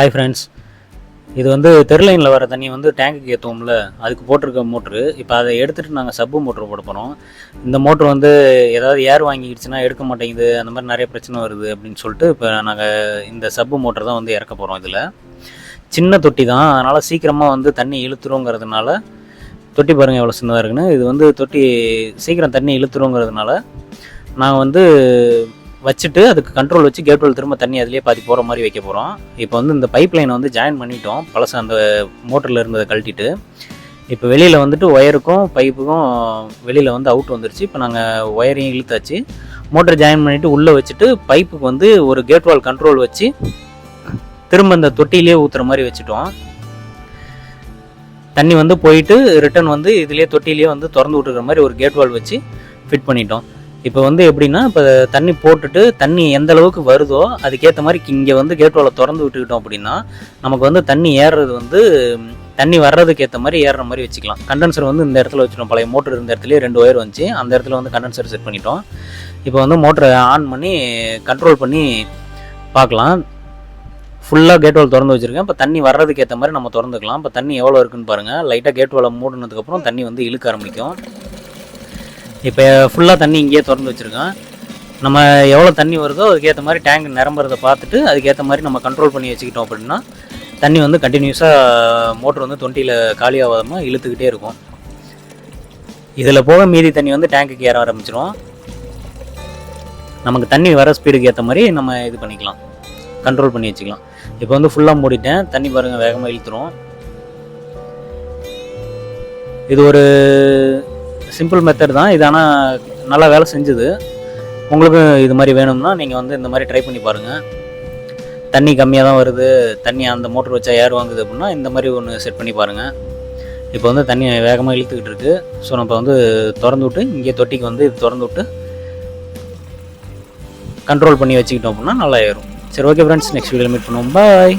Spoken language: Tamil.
ஹாய் ஃப்ரெண்ட்ஸ் இது வந்து தெருலைனில் வர தண்ணி வந்து டேங்குக்கு ஏற்றுவோம்ல அதுக்கு போட்டிருக்க மோட்ரு இப்போ அதை எடுத்துகிட்டு நாங்கள் சப்பு மோட்ரு போட போகிறோம் இந்த மோட்ரு வந்து ஏதாவது ஏர் வாங்கிடுச்சுன்னா எடுக்க மாட்டேங்குது. அந்த மாதிரி நிறைய பிரச்சனை வருது அப்படின்னு சொல்லிட்டு இப்போ நாங்கள் இந்த சப்பு மோட்ரு தான் வந்து இறக்க போகிறோம் இதில். சின்ன தொட்டி தான். அதனால் சீக்கிரமாக வந்து தண்ணி இழுத்துருங்கிறதுனால தொட்டி பாருங்கள் எவ்வளோ சின்னதாக இருக்குன்னு. இது வந்து தொட்டி சீக்கிரம் தண்ணி இழுத்துருங்கிறதுனால நாங்கள் வந்து வச்சுட்டு அதுக்கு கண்ட்ரோல் வச்சு கேட் வெல் திரும்ப தண்ணி அதிலே பாதி போகிற மாதிரி வைக்க போகிறோம் இப்போ வந்து இந்த பைப் லைனை வந்து ஜாயின் பண்ணிட்டோம். பழசு அந்த மோட்டரில் இருந்ததை கழட்டிட்டு. இப்போ வெளியில் வந்துட்டு ஒயருக்கும் பைப்புக்கும் வெளியில் வந்து அவுட் வந்துருச்சு. இப்போ நாங்கள் ஒயரையும் இழுத்தாச்சு. மோட்டர் ஜாயின் பண்ணிவிட்டு உள்ளே வச்சுட்டு பைப்புக்கு வந்து ஒரு கேட் வால் கண்ட்ரோல் வச்சு திரும்ப இந்த தொட்டியிலே ஊற்றுற மாதிரி வச்சுட்டோம். தண்ணி வந்து போயிட்டு ரிட்டர்ன் வந்து இதுலேயே தொட்டிலேயே வந்து திறந்து விட்டுக்கிற மாதிரி ஒரு கேட் வால் வச்சு ஃபிட் பண்ணிட்டோம். இப்போ வந்து எப்படின்னா இப்போ தண்ணி போட்டுட்டு தண்ணி எந்த அளவுக்கு வருதோ அதுக்கேற்ற மாதிரி இங்கே வந்து கேட்வாலை திறந்து விட்டுக்கிட்டோம் அப்படின்னா நமக்கு வந்து தண்ணி ஏறுறது வந்து தண்ணி வர்றதுக்கு ஏற்ற மாதிரி ஏறுற மாதிரி வச்சுக்கலாம். கண்டென்சர் வந்து இந்த இடத்துல வச்சுட்டோம். பழைய மோட்டர் இருந்த இடத்துலேயே ரெண்டு ஒயர் வந்துச்சு. அந்த இடத்துல வந்து கண்டென்சர் செட் பண்ணிட்டோம். இப்போ வந்து மோட்டரை ஆன் பண்ணி கண்ட்ரோல் பண்ணி பார்க்கலாம். ஃபுல்லாக கேட் வால் திறந்து வச்சுருக்கேன். இப்போ தண்ணி வர்றதுக்கு ஏற்ற மாதிரி நம்ம திறந்துக்கலாம். இப்போ தண்ணி எவ்வளோ இருக்குன்னு பாருங்கள் லைட்டாக கேட் வாலை மூடினதுக்கப்புறம் தண்ணி வந்து இழுக்க ஆரம்பிக்கும். இப்போ ஃபுல்லாக தண்ணி இங்கேயே திறந்து வச்சுருக்கேன். நம்ம எவ்வளோ தண்ணி வருதோ அதுக்கேற்ற மாதிரி டேங்க் நிரம்புறதை பார்த்துட்டு அதுக்கேற்ற மாதிரி நம்ம கண்ட்ரோல் பண்ணி வச்சுக்கிட்டோம் அப்படின்னா தண்ணி வந்து கண்டினியூஸாக மோட்ரு வந்து தொண்டியில் காலியாகாமல் இழுத்துக்கிட்டே இருக்கும். இதில் போக மீதி தண்ணி வந்து டேங்குக்கு ஏற ஆரம்பிச்சிடும் நமக்கு தண்ணி வர ஸ்பீடுக்கு ஏற்ற மாதிரி நம்ம இது பண்ணிக்கலாம். கண்ட்ரோல் பண்ணி வச்சுக்கலாம். இப்போ வந்து ஃபுல்லாக மூடிட்டேன். தண்ணி பாருங்கள் வேகமாக இழுத்துரும். இது ஒரு சிம்பிள் மெத்தட் தான். இது ஆனால் நல்லா வேலை செஞ்சுது. உங்களுக்கும் இது மாதிரி வேணும்னா நீங்கள் வந்து இந்த மாதிரி ட்ரை பண்ணி பாருங்கள் தண்ணி கம்மியாக தான் வருது. தண்ணி அந்த மோட்டர் வச்சா ஏர் வாங்குது அப்படின்னா இந்த மாதிரி ஒன்று செட் பண்ணி பாருங்கள் இப்போ வந்து தண்ணி வேகமாக இழுத்துக்கிட்டு இருக்குது ஸோ நம்ம வந்து திறந்து விட்டு இங்கே தொட்டிக்கு வந்து இது திறந்து விட்டு கண்ட்ரோல் பண்ணி வச்சுக்கிட்டோம் அப்படின்னா நல்லா ஏறும். சரி okay friends next video meet பண்ணுவோம். பாய்